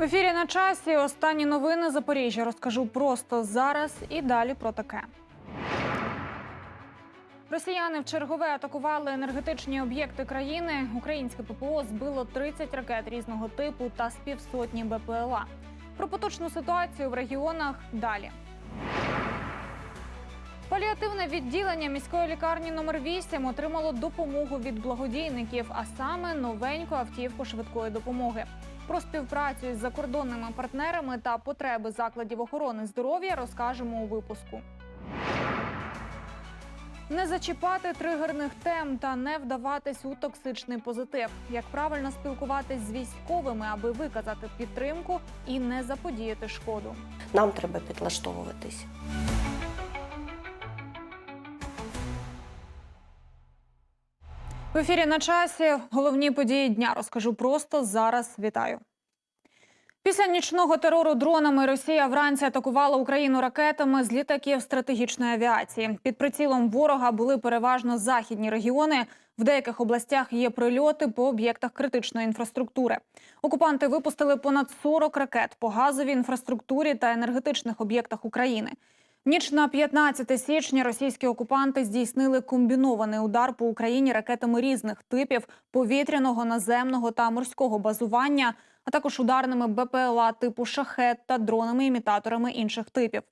В ефірі на часі останні новини Запоріжжя розкажу просто зараз і далі про таке. Росіяни в чергове атакували енергетичні об'єкти країни. Українське ППО збило 30 ракет різного типу та з півсотні БПЛА. Про поточну ситуацію в регіонах далі. Паліативне відділення міської лікарні номер 8 отримало допомогу від благодійників, а саме новеньку автівку швидкої допомоги. Про співпрацю із закордонними партнерами та потреби закладів охорони здоров'я розкажемо у випуску. Не зачіпати тригерних тем та не вдаватись у токсичний позитив. Як правильно спілкуватись з військовими, аби виказати підтримку і не заподіяти шкоду. Нам треба підлаштовуватись. В ефірі на часі головні події дня розкажу просто зараз. Вітаю. Після нічного терору дронами Росія вранці атакувала Україну ракетами з літаків стратегічної авіації. Під прицілом ворога були переважно західні регіони. В деяких областях є прильоти по об'єктах критичної інфраструктури. Окупанти випустили понад 40 ракет по газовій інфраструктурі та енергетичних об'єктах України. Ніч на 15 січня російські окупанти здійснили комбінований удар по Україні ракетами різних типів повітряного, наземного та морського базування, а також ударними БПЛА типу шахет та дронами-імітаторами інших типів.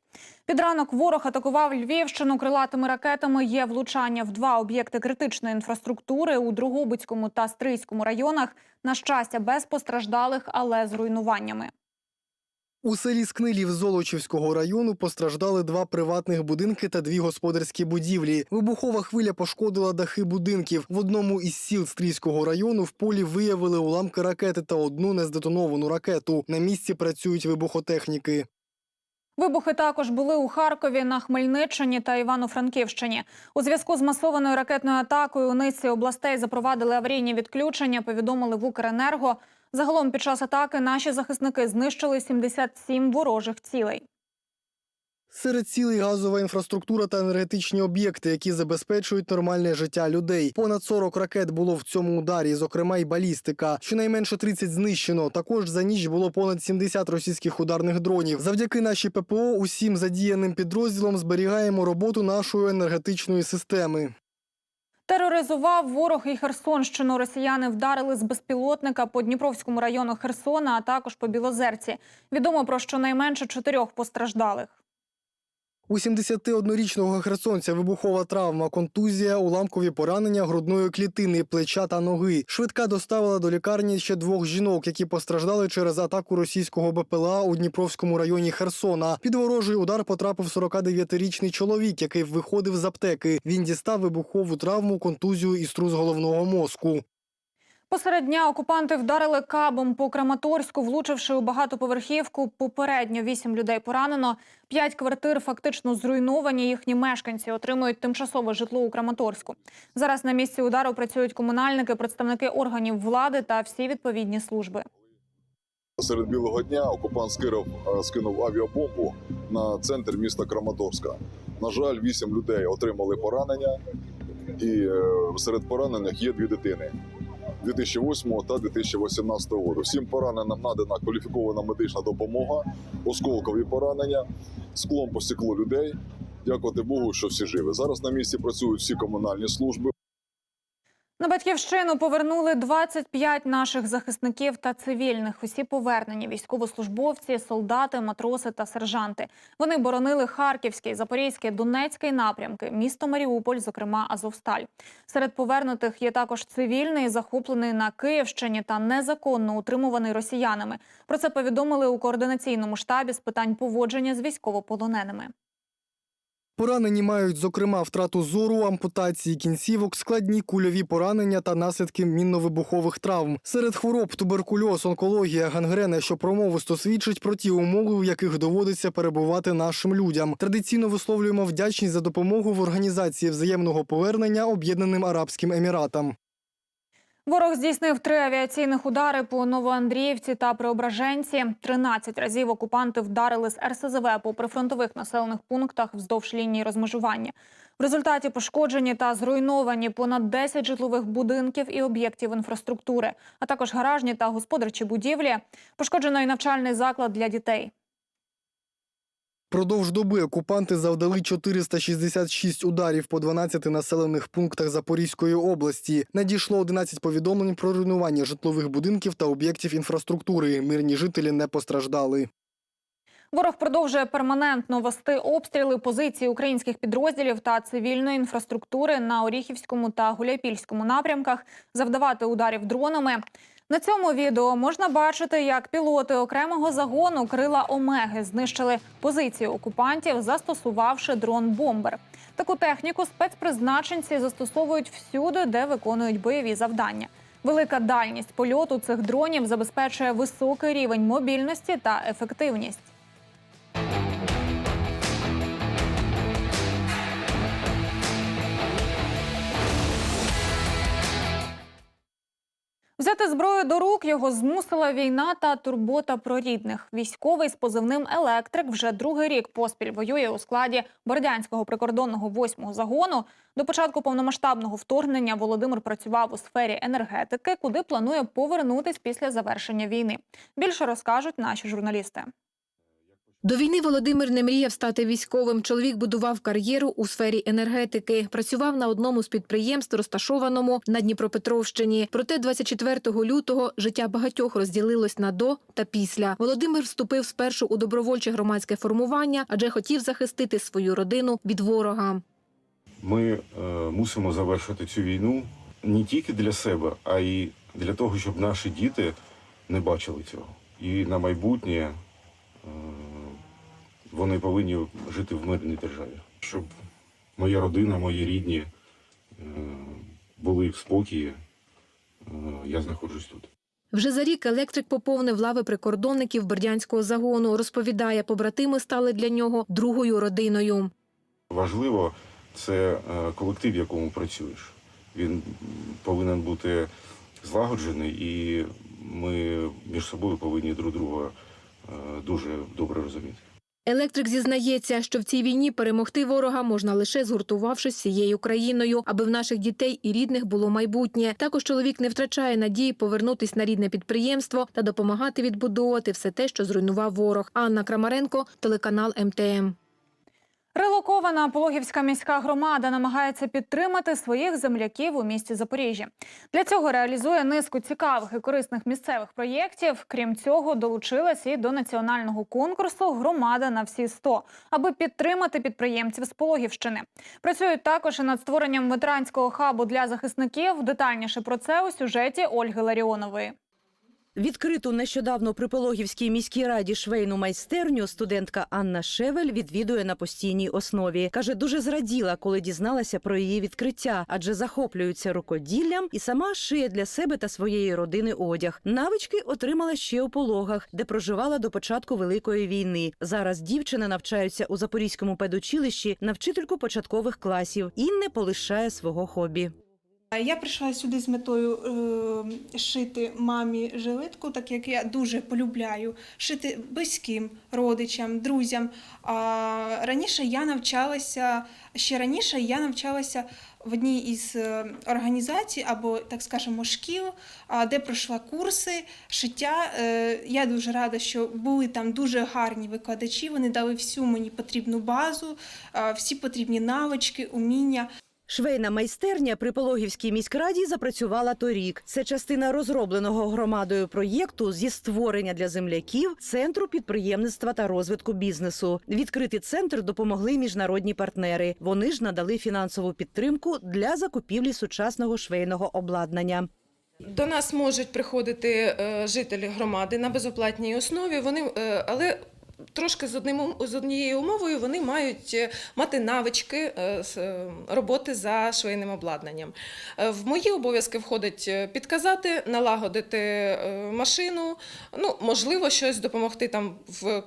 Під ранок ворог атакував Львівщину крилатими ракетами. Є влучання в два об'єкти критичної інфраструктури у Другобицькому та Стрийському районах. На щастя, без постраждалих, але з руйнуваннями. У селі Скнилів Золочівського району постраждали два приватних будинки та дві господарські будівлі. Вибухова хвиля пошкодила дахи будинків. В одному із сіл Стрійського району в полі виявили уламки ракети та одну нездетоновану ракету. На місці працюють вибухотехніки. Вибухи також були у Харкові, на Хмельниччині та Івано-Франківщині. У зв'язку з масованою ракетною атакою у низці областей запровадили аварійні відключення. Повідомили в Укренерго. Загалом під час атаки наші захисники знищили 77 ворожих цілей. Серед цілей газова інфраструктура та енергетичні об'єкти, які забезпечують нормальне життя людей. Понад 40 ракет було в цьому ударі, зокрема й балістика. Щонайменше 30 знищено. Також за ніч було понад 70 російських ударних дронів. Завдяки нашій ППО усім задіяним підрозділом зберігаємо роботу нашої енергетичної системи. Тероризував ворог і Херсонщину. Росіяни вдарили з безпілотника по Дніпровському району Херсона, а також по Білозерці. Відомо про щонайменше чотирьох постраждалих. У 71-річного херсонця вибухова травма, контузія, уламкові поранення грудної клітини, плеча та ноги. Швидка доставила до лікарні ще двох жінок, які постраждали через атаку російського БПЛА у Дніпровському районі Херсона. Під ворожий удар потрапив 49-річний чоловік, який виходив з аптеки. Він дістав вибухову травму, контузію і струс головного мозку. Посеред дня окупанти вдарили кабом по Краматорську, влучивши у багатоповерхівку. Попередньо вісім людей поранено. П'ять квартир фактично зруйновані. Їхні мешканці отримують тимчасове житло у Краматорську. Зараз на місці удару працюють комунальники, представники органів влади та всі відповідні служби. Серед білого дня окупант скинув, е, скинув авіабомбу на центр міста Краматорська. На жаль, вісім людей отримали поранення, і е, серед поранених є дві дитини 2008 та 2018 року. Всім пораненим надана кваліфікована медична допомога, осколкові поранення, склом посікло людей. Дякувати Богу, що всі живі. Зараз на місці працюють всі комунальні служби. На батьківщину повернули 25 наших захисників та цивільних. Усі повернені військовослужбовці, солдати, матроси та сержанти. Вони боронили Харківський, Запорізький, Донецький напрямки, місто Маріуполь, зокрема Азовсталь. Серед повернутих є також цивільний, захоплений на Київщині та незаконно утримуваний росіянами. Про це повідомили у координаційному штабі з питань поводження з військовополоненими. Поранені мають, зокрема, втрату зору, ампутації кінцівок, складні кульові поранення та наслідки мінно-вибухових травм. Серед хвороб туберкульоз, онкологія, гангрена, що промовисто свідчить про ті умови, в яких доводиться перебувати нашим людям. Традиційно висловлюємо вдячність за допомогу в організації взаємного повернення Об'єднаним Арабським Еміратам. Ворог здійснив три авіаційних удари по Новоандріївці та Преображенці. 13 разів окупанти вдарили з РСЗВ по прифронтових населених пунктах вздовж лінії розмежування. В результаті пошкоджені та зруйновані понад 10 житлових будинків і об'єктів інфраструктури, а також гаражні та господарчі будівлі. Пошкоджено і навчальний заклад для дітей. Продовж доби окупанти завдали 466 ударів по 12 населених пунктах Запорізької області. Надійшло 11 повідомлень про руйнування житлових будинків та об'єктів інфраструктури. Мирні жителі не постраждали. Ворог продовжує перманентно вести обстріли позицій українських підрозділів та цивільної інфраструктури на Оріхівському та Гуляйпільському напрямках, завдавати ударів дронами. На цьому відео можна бачити, як пілоти окремого загону крила Омеги знищили позиції окупантів, застосувавши дрон-бомбер. Таку техніку спецпризначенці застосовують всюди, де виконують бойові завдання. Велика дальність польоту цих дронів забезпечує високий рівень мобільності та ефективність. Взяти зброю до рук його змусила війна та турбота про рідних. Військовий з позивним електрик вже другий рік поспіль воює у складі Бордянського прикордонного 8-го загону. До початку повномасштабного вторгнення Володимир працював у сфері енергетики, куди планує повернутись після завершення війни. Більше розкажуть наші журналісти. До війни Володимир не мріяв стати військовим. Чоловік будував кар'єру у сфері енергетики. Працював на одному з підприємств, розташованому на Дніпропетровщині. Проте 24 лютого життя багатьох розділилось на до та після. Володимир вступив спершу у добровольче громадське формування, адже хотів захистити свою родину від ворога. Ми е, мусимо завершити цю війну не тільки для себе, а й для того, щоб наші діти не бачили цього. І на майбутнє е, вони повинні жити в мирній державі. Щоб моя родина, мої рідні е, були в спокої, е, я знаходжусь тут. Вже за рік електрик поповнив лави прикордонників Бердянського загону. Розповідає, побратими стали для нього другою родиною. Важливо це е, колектив, в якому працюєш. Він повинен бути злагоджений, і ми між собою повинні друг друга дуже добре розуміти. Електрик зізнається, що в цій війні перемогти ворога можна лише згуртувавшись всією країною, аби в наших дітей і рідних було майбутнє. Також чоловік не втрачає надії повернутись на рідне підприємство та допомагати відбудовувати все те, що зруйнував ворог. Анна Крамаренко, телеканал МТМ. Релокована Пологівська міська громада намагається підтримати своїх земляків у місті Запоріжжя. Для цього реалізує низку цікавих і корисних місцевих проєктів. Крім цього, долучилась і до національного конкурсу Громада на всі 100», аби підтримати підприємців з Пологівщини. Працюють також і над створенням ветеранського хабу для захисників. Детальніше про це у сюжеті Ольги Ларіонової. Відкриту нещодавно при Пологівській міській раді швейну майстерню студентка Анна Шевель відвідує на постійній основі. Каже, дуже зраділа, коли дізналася про її відкриття, адже захоплюється рукоділлям і сама шиє для себе та своєї родини одяг. Навички отримала ще у пологах, де проживала до початку великої війни. Зараз дівчина навчається у Запорізькому педучилищі на вчительку початкових класів і не полишає свого хобі. Я прийшла сюди з метою е, шити мамі жилетку, так як я дуже полюбляю шити близьким родичам, друзям. А раніше я навчалася ще раніше я навчалася в одній із е, організацій або, так скажемо, шкіл, де пройшла курси шиття. Е, Я дуже рада, що були там дуже гарні викладачі. Вони дали всю мені потрібну базу, всі потрібні навички, уміння. Швейна майстерня при Пологівській міськраді запрацювала торік. Це частина розробленого громадою проєкту зі створення для земляків центру підприємництва та розвитку бізнесу. Відкрити центр допомогли міжнародні партнери. Вони ж надали фінансову підтримку для закупівлі сучасного швейного обладнання. До нас можуть приходити е, жителі громади на безоплатній основі. Вони е, але трошки з одним з однією умовою вони мають е, мати навички е, е, роботи за швейним обладнанням. В мої обов'язки входить підказати, налагодити машину. Ну можливо, щось допомогти там в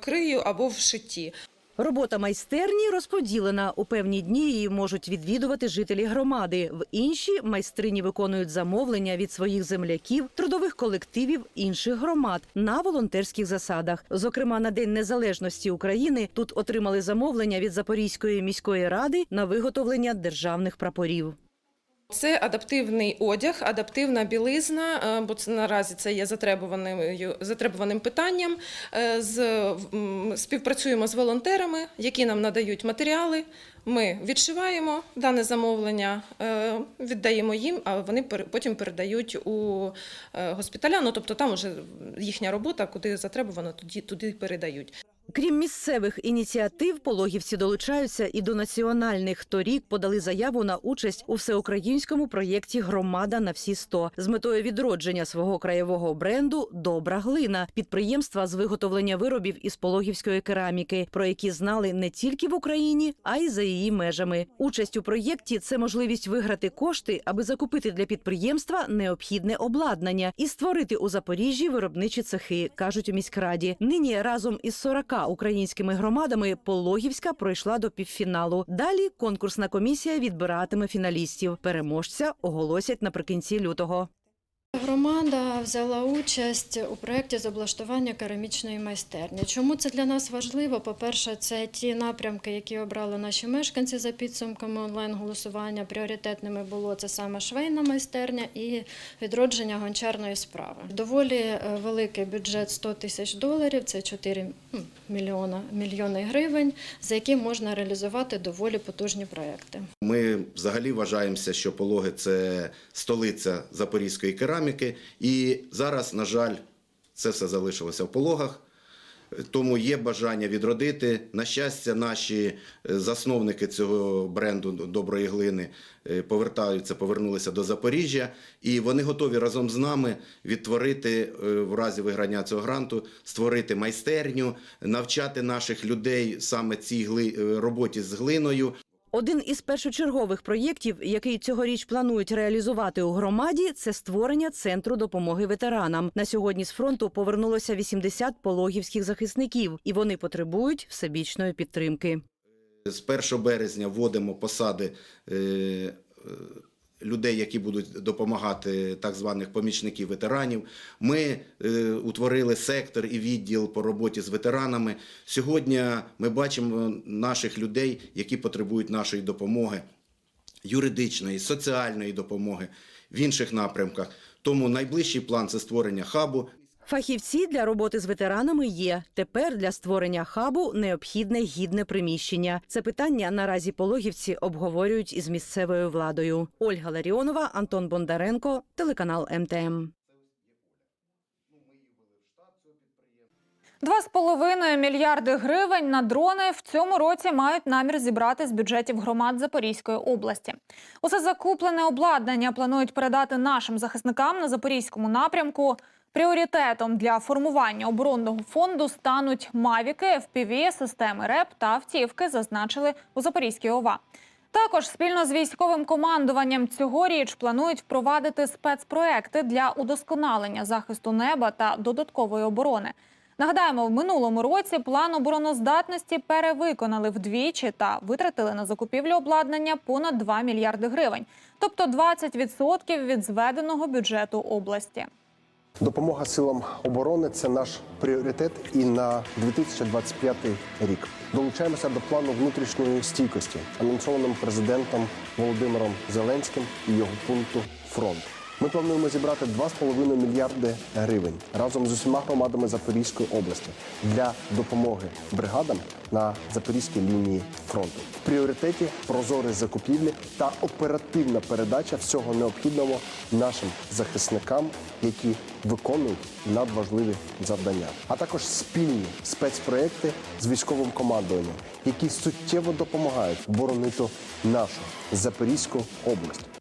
крию або в шитті. Робота майстерні розподілена. У певні дні її можуть відвідувати жителі громади. В інші майстрині виконують замовлення від своїх земляків, трудових колективів інших громад на волонтерських засадах. Зокрема, на День Незалежності України тут отримали замовлення від Запорізької міської ради на виготовлення державних прапорів. Це адаптивний одяг, адаптивна білизна, е, бо це наразі це є затребуваним, затребуваним питанням. Е, З, співпрацюємо з волонтерами, які нам надають матеріали. Ми відшиваємо дане замовлення, е, віддаємо їм, а вони потім передають у госпіталя. Ну тобто там вже їхня робота, куди затребувано, туди, туди передають. Крім місцевих ініціатив, пологівці долучаються і до національних. Торік подали заяву на участь у всеукраїнському проєкті Громада на всі 100» з метою відродження свого краєвого бренду Добра глина підприємства з виготовлення виробів із пологівської кераміки, про які знали не тільки в Україні, а й за її межами. Участь у проєкті це можливість виграти кошти, аби закупити для підприємства необхідне обладнання і створити у Запоріжжі виробничі цехи, кажуть у міськраді. Нині разом із 40 українськими громадами Пологівська пройшла до півфіналу. Далі конкурсна комісія відбиратиме фіналістів. Переможця оголосять наприкінці лютого. Громада взяла участь у проєкті з облаштування керамічної майстерні. Чому це для нас важливо? По-перше, це ті напрямки, які обрали наші мешканці за підсумками онлайн-голосування. Пріоритетними було це саме швейна майстерня і відродження гончарної справи. Доволі е, великий бюджет 100 тисяч доларів, це 4 мільйона, мільйони гривень, за які можна реалізувати доволі потужні проекти. Ми взагалі вважаємося, що пологи це столиця запорізької кераміки. І зараз, на жаль, це все залишилося в пологах. Тому є бажання відродити. На щастя, наші е, засновники цього бренду доброї глини е, повертаються, повернулися до Запоріжжя, і вони готові разом з нами відтворити е, в разі виграння цього гранту, створити майстерню, навчати наших людей саме цій роботі з глиною. Один із першочергових проєктів, який цьогоріч планують реалізувати у громаді, це створення центру допомоги ветеранам. На сьогодні з фронту повернулося 80 пологівських захисників, і вони потребують всебічної підтримки. З 1 березня вводимо посади е, е, людей, які будуть допомагати так званих помічників ветеранів. Ми е, утворили сектор і відділ по роботі з ветеранами. Сьогодні ми бачимо наших людей, які потребують нашої допомоги, юридичної, соціальної допомоги в інших напрямках. Тому найближчий план це створення хабу. Фахівці для роботи з ветеранами є. Тепер для створення хабу необхідне гідне приміщення. Це питання наразі пологівці обговорюють із місцевою владою. Ольга Ларіонова, Антон Бондаренко, телеканал МТМ. Два з половиною мільярди гривень на дрони в цьому році мають намір зібрати з бюджетів громад Запорізької області. Усе закуплене обладнання планують передати нашим захисникам на запорізькому напрямку. Пріоритетом для формування оборонного фонду стануть мавіки, FPV, системи РЕП та автівки, зазначили у Запорізькій ОВА. Також спільно з військовим командуванням цьогоріч планують впровадити спецпроекти для удосконалення захисту неба та додаткової оборони. Нагадаємо, в минулому році план обороноздатності перевиконали вдвічі та витратили на закупівлю обладнання понад 2 мільярди гривень, тобто 20% від зведеного бюджету області. Допомога силам оборони це наш пріоритет і на 2025 рік. Долучаємося до плану внутрішньої стійкості, анонсованим президентом Володимиром Зеленським і його пункту фронт. Ми плануємо зібрати 2,5 мільярди гривень разом з усіма громадами Запорізької області для допомоги бригадам на запорізькій лінії фронту. В пріоритеті прозорі закупівлі та оперативна передача всього необхідного нашим захисникам, які виконують надважливі завдання, а також спільні спецпроекти з військовим командуванням, які суттєво допомагають боронити нашу Запорізьку область.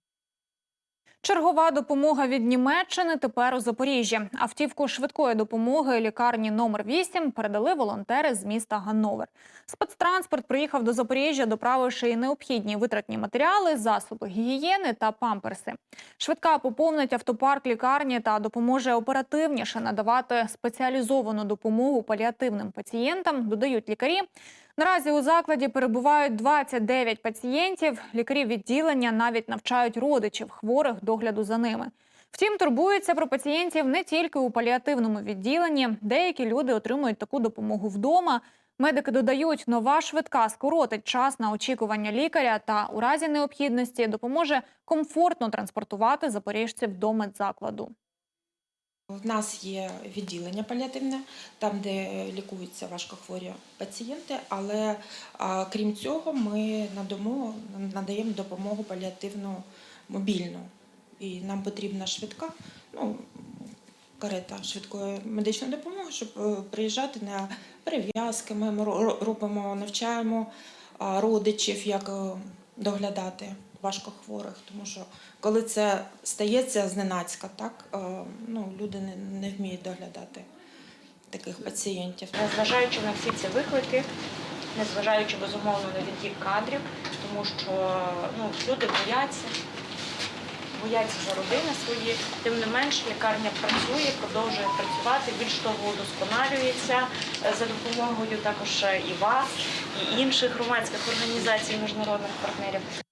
Чергова допомога від Німеччини тепер у Запоріжжі. Автівку швидкої допомоги лікарні номер 8 передали волонтери з міста Ганновер. Спецтранспорт приїхав до Запоріжжя, доправивши і необхідні витратні матеріали, засоби гігієни та памперси. Швидка поповнить автопарк лікарні та допоможе оперативніше надавати спеціалізовану допомогу паліативним пацієнтам, додають лікарі. Наразі у закладі перебувають 29 пацієнтів. Лікарі відділення навіть навчають родичів хворих догляду за ними. Втім, турбуються про пацієнтів не тільки у паліативному відділенні. Деякі люди отримують таку допомогу вдома. Медики додають, нова швидка скоротить час на очікування лікаря та у разі необхідності допоможе комфортно транспортувати запоріжців до медзакладу. У нас є відділення паліативне, там, де лікуються важкохворі пацієнти, але крім цього, ми надамо, надаємо допомогу паліативну мобільну. І нам потрібна швидка, ну, карета швидкої медичної допомоги, щоб е, приїжджати на перев'язки. Ми робимо, навчаємо родичів, як е, доглядати важкохворих, тому що коли це стається зненацька, так е, ну, люди не, не вміють доглядати таких пацієнтів. Незважаючи на всі ці виклики, незважаючи безумовно на відтік кадрів, тому що ну, люди бояться, бояться за родини свої. Тим не менш, лікарня працює, продовжує працювати, більш того, удосконалюється е, за допомогою також і вас, і інших громадських організацій, міжнародних партнерів.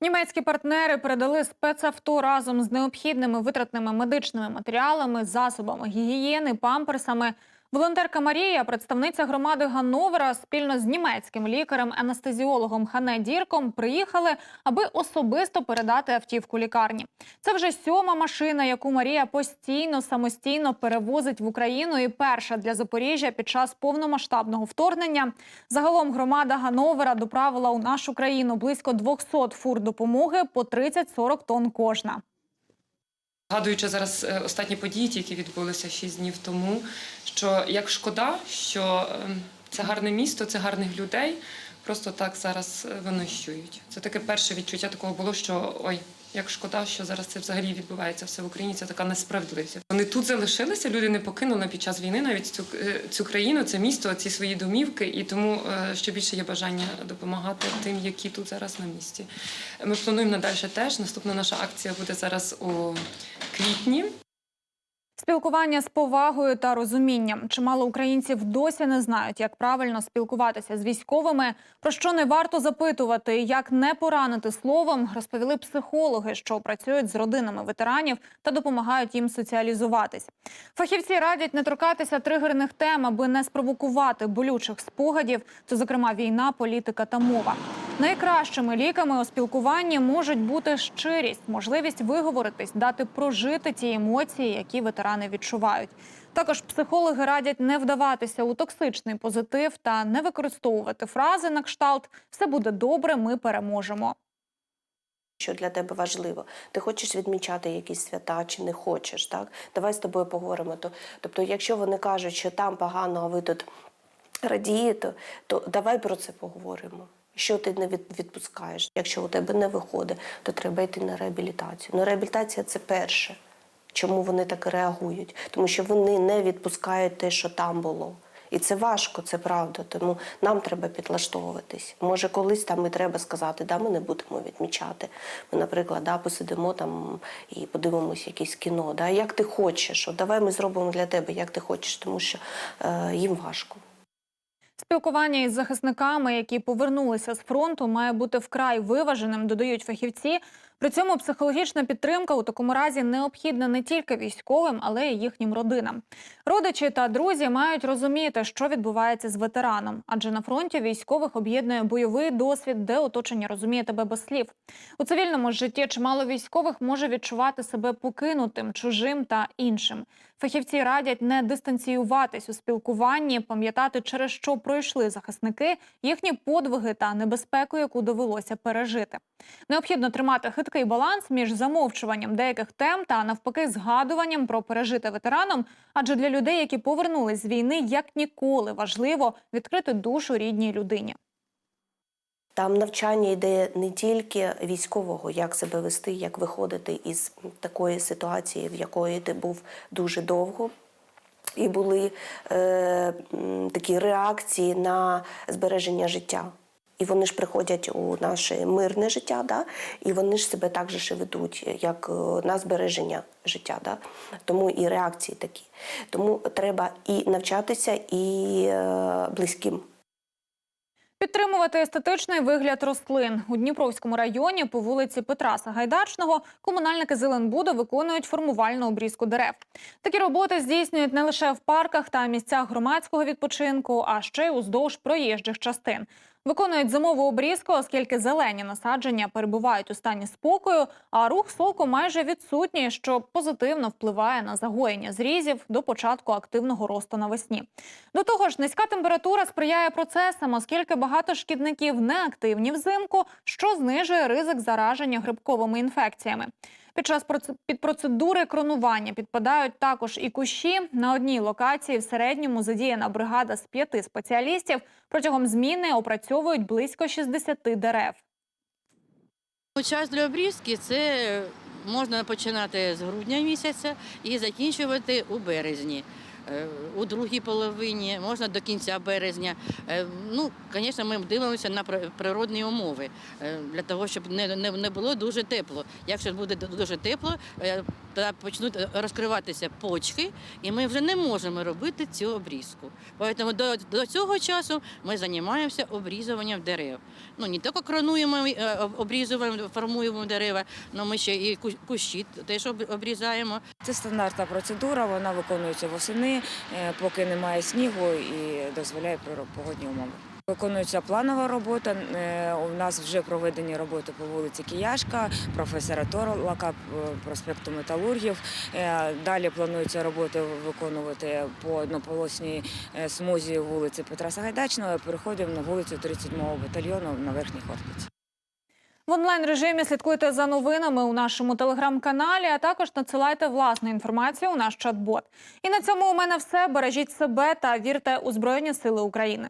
Німецькі партнери передали спецавто разом з необхідними витратними медичними матеріалами, засобами гігієни, памперсами. Волонтерка Марія, представниця громади Ганновера, спільно з німецьким лікарем-анестезіологом Хане Дірком приїхали, аби особисто передати автівку лікарні. Це вже сьома машина, яку Марія постійно самостійно перевозить в Україну, і перша для Запоріжжя під час повномасштабного вторгнення. Загалом громада Гановера доправила у нашу країну близько 200 фур допомоги по 30-40 тонн кожна. Згадуючи зараз е, останні події, які відбулися 6 днів тому, що як шкода, що ем, це гарне місто, це гарних людей просто так зараз винощують. винищують. Це таке перше відчуття такого було, що ой, як шкода, що зараз це взагалі відбувається все в Україні. Це така несправедливість. Вони тут залишилися, люди не покинули під час війни навіть цю, е, цю країну, це місто, ці свої домівки, і тому е, ще більше є бажання допомагати тим, які тут зараз на місці. Ми плануємо надалі теж. Наступна наша акція буде зараз у квітні. Спілкування з повагою та розумінням. Чимало українців досі не знають, як правильно спілкуватися з військовими, про що не варто запитувати, як не поранити словом, розповіли психологи, що працюють з родинами ветеранів та допомагають їм соціалізуватись. Фахівці радять не торкатися тригерних тем, аби не спровокувати болючих спогадів, це, зокрема, війна, політика та мова. Найкращими ліками у спілкуванні можуть бути щирість, можливість виговоритись, дати прожити ті емоції, які ветерани відчувають. Також психологи радять не вдаватися у токсичний позитив та не використовувати фрази на кшталт Все буде добре, ми переможемо. Що для тебе важливо? Ти хочеш відмічати якісь свята чи не хочеш? Так, давай з тобою поговоримо. Тобто, якщо вони кажуть, що там погано, а ви тут радієте, то давай про це поговоримо. Що ти не відпускаєш? Якщо у тебе не виходить, то треба йти на реабілітацію. Ну, реабілітація це перше. Чому вони так реагують? Тому що вони не відпускають те, що там було. І це важко, це правда. Тому нам треба підлаштовуватись. Може, колись там і треба сказати, да, ми не будемо відмічати. Ми, наприклад, да, посидимо там і подивимося якесь кіно. Да, як ти хочеш, от давай ми зробимо для тебе, як ти хочеш, тому що е, їм важко. Спілкування із захисниками, які повернулися з фронту, має бути вкрай виваженим, додають фахівці. При цьому психологічна підтримка у такому разі необхідна не тільки військовим, але й їхнім родинам. Родичі та друзі мають розуміти, що відбувається з ветераном, адже на фронті військових об'єднує бойовий досвід, де оточення розуміє тебе без слів. У цивільному житті чимало військових може відчувати себе покинутим, чужим та іншим. Фахівці радять не дистанціюватись у спілкуванні, пам'ятати, через що пройшли захисники, їхні подвиги та небезпеку, яку довелося пережити. Необхідно тримати хиткий баланс між замовчуванням деяких тем та навпаки згадуванням про пережите ветераном. Адже для людей, які повернулись з війни, як ніколи важливо відкрити душу рідній людині. Там навчання йде не тільки військового, як себе вести, як виходити із такої ситуації, в якої ти був дуже довго. І були е, такі реакції на збереження життя. І вони ж приходять у наше мирне життя, да? і вони ж себе так же ведуть, як е, на збереження життя. Да? Тому і реакції такі. Тому треба і навчатися, і е, близьким Підтримувати естетичний вигляд рослин у Дніпровському районі по вулиці Петра Сагайдачного комунальники Зеленбуду виконують формувальну обрізку дерев. Такі роботи здійснюють не лише в парках та місцях громадського відпочинку, а ще й уздовж проїжджих частин. Виконують зимову обрізку, оскільки зелені насадження перебувають у стані спокою, а рух соку майже відсутній, що позитивно впливає на загоєння зрізів до початку активного росту навесні. До того ж, низька температура сприяє процесам, оскільки багато шкідників неактивні взимку, що знижує ризик зараження грибковими інфекціями. Під час під процедури кронування підпадають також і кущі. На одній локації в середньому задіяна бригада з п'яти спеціалістів. Протягом зміни опрацьовують близько 60 дерев. Ну, Час для обрізки це можна починати з грудня місяця і закінчувати у березні. Е, У другій половині можна до кінця березня. Е, Ну, звісно, ми дивимося на природні умови е, для того, щоб не, було дуже тепло. Якщо буде дуже тепло, тоді почнуть розкриватися почки, і ми вже не можемо робити цю обрізку. Тому до цього часу ми займаємося обрізуванням дерев. Ну, не тільки кронуємо, е, обрізуємо, формуємо дерева, але ми ще і ку- кущі теж об- обрізаємо. Це стандартна процедура, вона виконується восени, е, поки немає снігу і дозволяє погодні умови. Виконується планова робота. е, У нас вже проведені роботи по вулиці Кияшка, професора Торлака, проспекту Металургів. Е, Далі планується роботи виконувати по однополосній е, смузі вулиці Петра Сагайдачного. Переходимо на вулицю 37-го батальйону на Верхній Хортиці. В онлайн режимі слідкуйте за новинами у нашому телеграм-каналі, а також надсилайте власну інформацію у наш чат-бот. І на цьому у мене все. Бережіть себе та вірте у Збройні Сили України.